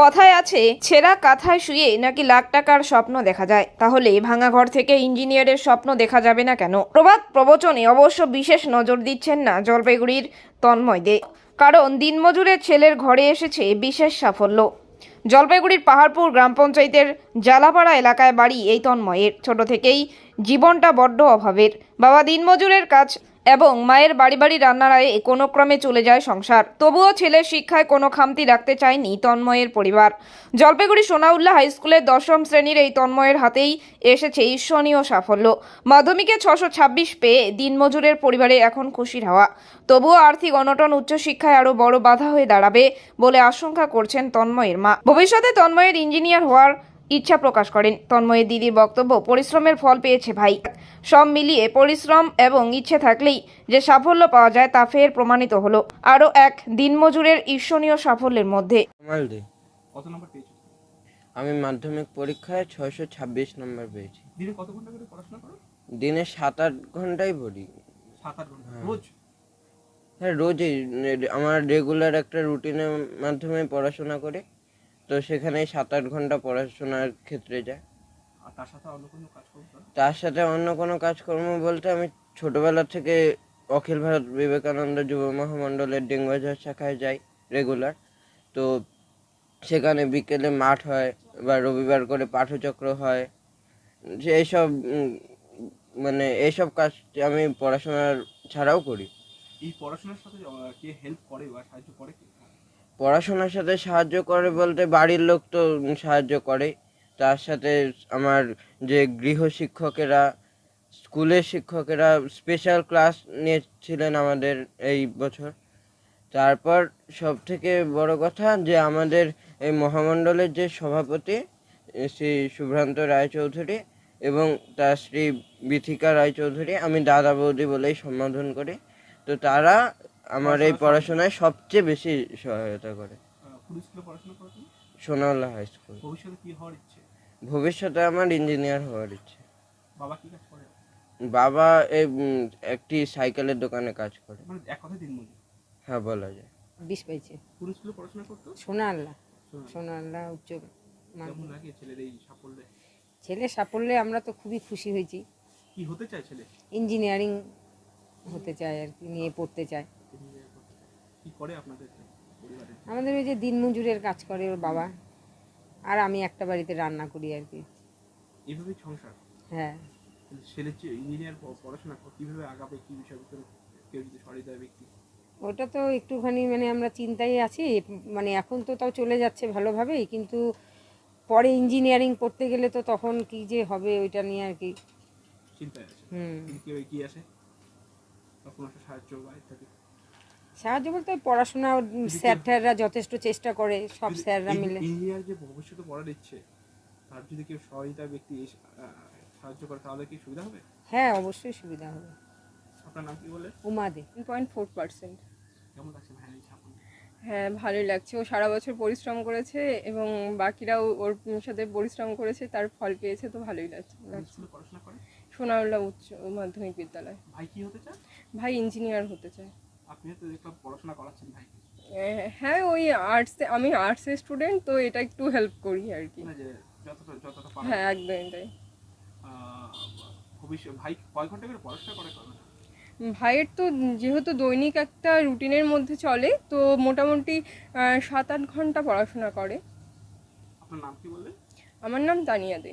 কথায় আছে, ছেঁড়া কাঁথায় শুয়ে নাকি লাখ টাকার স্বপ্ন দেখা যায়। তাহলে ভাঙা ঘর থেকে ইঞ্জিনিয়ারের স্বপ্ন দেখা যাবে না কেন? প্রবাদ প্রবচনে অবশ্য বিশেষ নজর দিচ্ছেন না জলপাইগুড়ির তন্ময় দে। কারণ দিনমজুরের ছেলের ঘরে এসেছে বিশেষ সাফল্য। জলপাইগুড়ির পাহাড়পুর গ্রাম পঞ্চায়েতের জালাপাড়া এলাকায় বাড়ি এই তন্ময়ের। ছোট থেকেই জীবনটা বড্ড অভাবের। বাবা দিনমজুরের কাজ এবং মায়ের বাড়ি বাড়ি রান্নার আয়ে কোনো ক্রমে চলে যায় সংসার। তবুও ছেলের শিক্ষায় কোনো খামতি রাখতে চায়নি তন্ময়ের পরিবার। জলপাইগুড়ি সোনাউল্লাহ হাই স্কুলের দশম শ্রেণির এই তন্ময়ের হাতেই এসেছে ঈর্ষণীয় সাফল্য। মাধ্যমিকে ছশো ছাব্বিশ পেয়ে দিনমজুরের পরিবারে এখন খুশির হাওয়া। তবুও আর্থিক অনটন উচ্চশিক্ষায় আরও বড় বাধা হয়ে দাঁড়াবে বলে আশঙ্কা করছেন তন্ময়ের মা। ভবিষ্যতে তন্ময়ের ইঞ্জিনিয়ার হওয়ার ইচ্ছা প্রকাশ করেন। তন্ময়ের দিদির বক্তব্য পরিশ্রমের ফল পেয়েছে ভাই। সব মিলিয়ে পরিশ্রম এবং ইচ্ছে থাকলেই যে সাফল্য পাওয়া যায় তা ফের প্রমাণিত হলো। আরও এক দিনমজুরের ঈর্ষণীয় সাফল্যের মধ্যে। কত নম্বর পেয়েছ? আমি মাধ্যমিক পরীক্ষায় ছয়শো ছাব্বিশ নম্বর পেয়েছি। দিনে কত ঘণ্টা করে পড়াশোনা করো? দিনে সাত আট ঘন্টাই পড়ি। সাত আট ঘণ্টা। রোজ? হ্যাঁ রোজই। আমার রেগুলার একটা রুটিনের মাধ্যমে পড়াশোনা করে। তো সেখানে সাত আট ঘণ্টা পড়াশোনার ক্ষেত্রে যায়। তার সাথে অন্য কোনো কাজ তার সাথে অন্য কোনো কাজকর্ম বলতে আমি ছোটবেলা থেকে অখিল ভারত বিবেকানন্দ যুব মহামণ্ডলের ডেঙ্গুবাজার শাখায় যাই রেগুলার। তো সেখানে বিকেলে মাঠ হয় বা রবিবার করে পাঠচক্র হয়। যে এইসব মানে এইসব কাজ আমি পড়াশোনার ছাড়াও করি। এই পড়াশোনার সাথে কে হেল্প করে বা সাহায্য করে কে? পড়াশোনার সাথে সাহায্য করে বলতে বাড়ির লোক তো সাহায্য করে। তার সাথে আমার যে গৃহ শিক্ষকেরা, স্কুলের শিক্ষকেরা স্পেশাল ক্লাস নিয়েছিলেন আমাদের এই বছর। তারপর সব থেকে বড় কথা যে আমাদের এই মহামণ্ডলের যে সভাপতি, শ্রী শুভ্রান্ত রায়চৌধুরী এবং তার শ্রী বিথিকা রায়চৌধুরী, আমি দাদা বৌদি বলেই সম্বোধন করি। তো তারা আমার এই পড়াশোনায় সবচেয়ে বেশি সহায়তা করে। Sonaullah high school. ভবিষ্যতে কি হওয়ার ইচ্ছে? ভবিষ্যতে আমার ইঞ্জিনিয়ার হওয়ার ইচ্ছে। বাবা কি কাজ করে? বাবা এই একটি সাইকেলের দোকানে কাজ করে। মানে হ্যাঁ বলা যায়। বিষ পেয়েছে। কোন স্কুলে পড়াশোনা করতো? সোনা আল্লাহ সোনা আল্লাহ উচ্চ ছেলে সাফল্যে আমরা তো খুবই খুশি হয়েছি। কি হতে চায় ছেলে? ইঞ্জিনিয়ারিং হতে চায় আর কি নিয়ে পড়তে চায়। কি করে আপনাদের আমাদের ওই যে দিনমজুরের কাজ করে ওর বাবা। আর আমি একটা বাড়িতে রান্না করি আর কি। এইভাবেই সংসার? হ্যাঁ। যে ইঞ্জিনিয়ার পড়াশোনা কীভাবে আগাবে কি বিষয় কেউ যদি সহৃদয় ব্যক্তি? ওটা তো একটুখানি মানে আমরা চিন্তায় আছি। মানে এখন তো তাও চলে যাচ্ছে ভালোভাবেই কিন্তু পরে ইঞ্জিনিয়ারিং পড়তে গেলে তো তখন কি যে হবে ওইটা নিয়ে আর কি। চিন্তায় আছে। হুম। কেউ এগিয়ে আসে? একটা সাহায্য বা ইত্যাদি সাহায্য বলতে পড়াশোনা স্যার ট্যাররা যথেষ্ট চেষ্টা করে সব স্যাররা মিলে। ইঞ্জিনিয়ার যে ভবিষ্যতে পড়ার ইচ্ছে তার যদি কেউ সহযোগিতা ব্যক্তি সাহায্য করে তাহলে কি সুবিধা হবে? হ্যাঁ অবশ্যই সুবিধা হবে। আপনার নাম কি বলে Uma Dey. Point four percent কেমন লাগছে হ্যাঁ ভালোই লাগছে। ও সারা বছর পরিশ্রম করেছে এবং বাকিরাও ওর সাথে পরিশ্রম করেছে তার ফল পেয়েছে তো ভালোই লাগছে। কোন পড়াশোনা করে? সোনাউল্লাহ উচ্চ মাধ্যমিক বিদ্যালয়। ভাই কি হতে চায়? ভাই ইঞ্জিনিয়ার হতে চায়। আপনিও তো দেখলাম পড়াশোনা করাচ্ছেন ভাই। হ্যাঁ ওই আর্টসে আমি আর্টসের স্টুডেন্ট তো এটা একটু হেল্প করি আর কি। না যে যতটা যতটা পারে হ্যাঁ একদমই তাই। ভবিষ্যৎ ভাই কয় ঘণ্টা করে পড়াশোনা করে ভাইয়ের তো যেহেতু দৈনিক একটা রুটিনের মধ্যে চলে তো মোটামুটি সাত আট ঘণ্টা পড়াশোনা করে। আপনার নাম কি বললেন? আমার নাম তানিয়া দে।